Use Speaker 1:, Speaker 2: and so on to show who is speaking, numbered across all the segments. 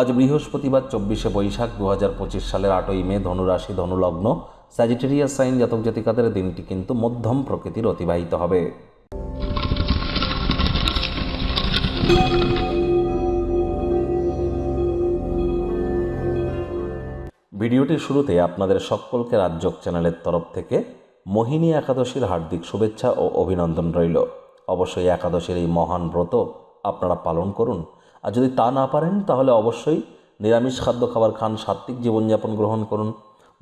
Speaker 1: আজ বৃহস্পতিবার চব্বিশে বৈশাখ দু হাজার পঁচিশ সালের আটই মে ধনুরাশি ধনুলগ্ন স্যাজিটেরিয়াস সাইন জাতক জাতিকাদের দিনটি কিন্তু মধ্যম প্রকৃতির অতিবাহিত হবে। ভিডিওটির শুরুতে আপনাদের সকলকে রাজ্যক চ্যানেলের তরফ থেকে মোহিনী একাদশীর হার্দিক শুভেচ্ছা ও অভিনন্দন রইল। অবশ্যই একাদশীর এই মহান ব্রত আপনারা পালন করুন আর যদি তা না পারেন, তাহলে অবশ্যই নিরামিষ খাদ্য খাবার খান, সাত্ত্বিক জীবনযাপন গ্রহণ করুন।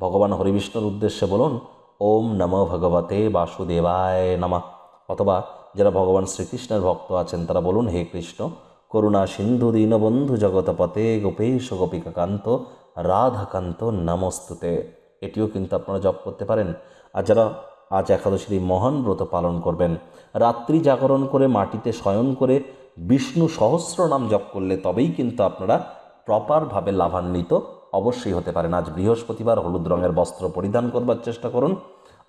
Speaker 1: ভগবান হরিবিষ্ণুর উদ্দেশ্যে বলুন, ওম নম ভগবতে বাসুদেবায় নমঃ। অথবা যারা ভগবান শ্রীকৃষ্ণের ভক্ত আছেন, তারা বলুন, হে কৃষ্ণ, করুণা সিন্ধু দীনবন্ধু জগতপতে গোপেশ গোপিকাকান্ত, রাধাকান্ত নমস্তুতে। এটিও কিন্তু আপনারা জপ করতে পারেন। আর যারা আজ একাদশীর মহান ব্রত পালন করবেন। রাত্রি জাগরণ করে, মাটিতে শয়ন করে, বিষ্ণু সহস্র নাম জপ করলে তবেই কিন্তু আপনারা প্রপারভাবে লাভান্বিত অবশ্যই হতে পারেন। আজ বৃহস্পতিবার হলুদ রঙের বস্ত্র পরিধান করবার চেষ্টা করুন।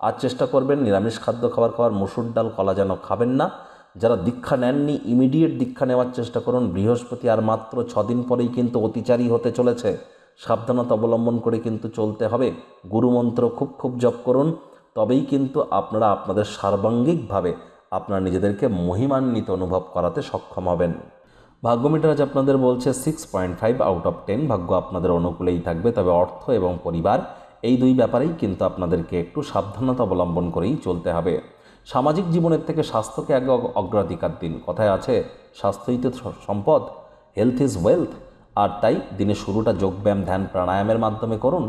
Speaker 1: আর চেষ্টা করবেন নিরামিষ খাদ্য খাবার খাওয়ার, মুসুর ডাল, কলা যেন খাবেন না। যারা দীক্ষা নেননি, ইমিডিয়েট দীক্ষা নেওয়ার চেষ্টা করুন। বৃহস্পতি আর মাত্র ছদিন পরেই কিন্তু অতিচারী হতে চলেছে। সাবধানতা অবলম্বন করে কিন্তু চলতে হবে। গুরুমন্ত্র খুব খুব জপ করুন। তবেই কিন্তু আপনারা আপনাদের সার্বাঙ্গিকভাবে আপনারা নিজেদেরকে মহিমান্বিত অনুভব করাতে সক্ষম হবেন। ভাগ্যমিটার আজ আপনাদের বলছে six point five out of ten ভাগ্য আপনাদের অনুকূলেই থাকবে, তবে অর্থ এবং পরিবার এই দুই ব্যাপারেই কিন্তু আপনাদেরকে একটু সাবধানতা অবলম্বন করেই চলতে হবে। সামাজিক জীবনের থেকে স্বাস্থ্যকে আগে অগ্রাধিকার দিন। কথায় আছে স্বাস্থ্যই তো সম্পদ হেলথ ইজ ওয়েলথ আর তাই দিনের শুরুটা যোগব্যায়াম, ধ্যান, প্রাণায়ামের মাধ্যমে করুন।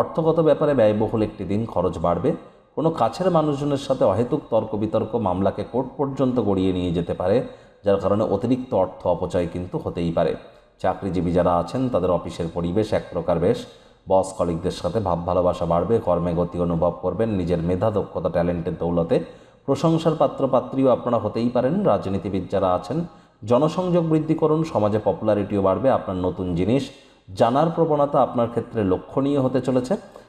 Speaker 1: অর্থগত ব্যাপারে ব্যয়বহুল একটি দিন, খরচ বাড়বে। কোনো কাছের মানুষজনের সাথে অহেতুক তর্ক বিতর্ক মামলাকে কোর্ট পর্যন্ত গড়িয়ে নিয়ে যেতে পারে, যার কারণে অতিরিক্ত অর্থ অপচয় কিন্তু হতেই পারে। চাকরিজীবী যারা আছেন, তাদের অফিসের পরিবেশ এক প্রকার বেশ। বস কলিকদের সাথে ভাব ভালোবাসা বাড়বে, কর্মে গতি অনুভব করবেন, নিজের মেধা, দক্ষতা, ট্যালেন্টের দৌলতে। প্রশংসার পাত্রপাত্রীও আপনারা হতেই পারেন। রাজনীতিবিদ যারা আছেন, জনসংযোগ বৃদ্ধি করুন, সমাজে পপুলারিটিও বাড়বে। আপনার নতুন জিনিস জানার প্রবণতা আপনার ক্ষেত্রে লক্ষণীয় হতে চলেছে।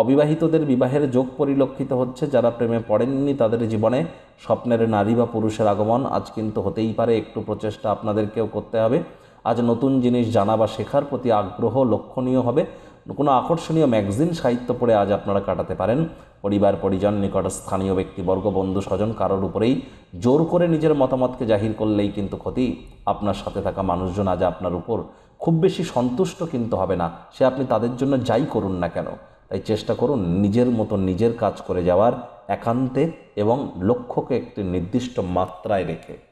Speaker 1: অবিবাহিতদের বিবাহের যোগ পরিলক্ষিত হচ্ছে, যারা প্রেমে পড়েননি তাদের জীবনে। স্বপ্নের নারী বা পুরুষের আগমন আজ কিন্তু হতেই পারে, একটু প্রচেষ্টা আপনাদেরকেও করতে হবে। আজ নতুন জিনিস জানা বা শেখার প্রতি আগ্রহ লক্ষণীয় হবে। কোনো আকর্ষণীয় ম্যাগাজিন সাহিত্য পড়ে আজ আপনারা কাটাতে পারেন। পরিবার, পরিজন, নিকট স্থানীয় ব্যক্তিবর্গ, বন্ধু, স্বজন কারোর উপরেই জোর করে নিজের মতামতকে জাহির করলেই কিন্তু ক্ষতি। আপনার সাথে থাকা মানুষজন আজ আপনার উপর খুব বেশি সন্তুষ্ট কিন্তু হবে না। সে আপনি তাদের জন্য যাই করুন না কেন। তাই চেষ্টা করুন নিজের মতো নিজের কাজ করে যাওয়ার একান্তে এবং লক্ষ্যকে একটি নির্দিষ্ট মাত্রায় রেখে।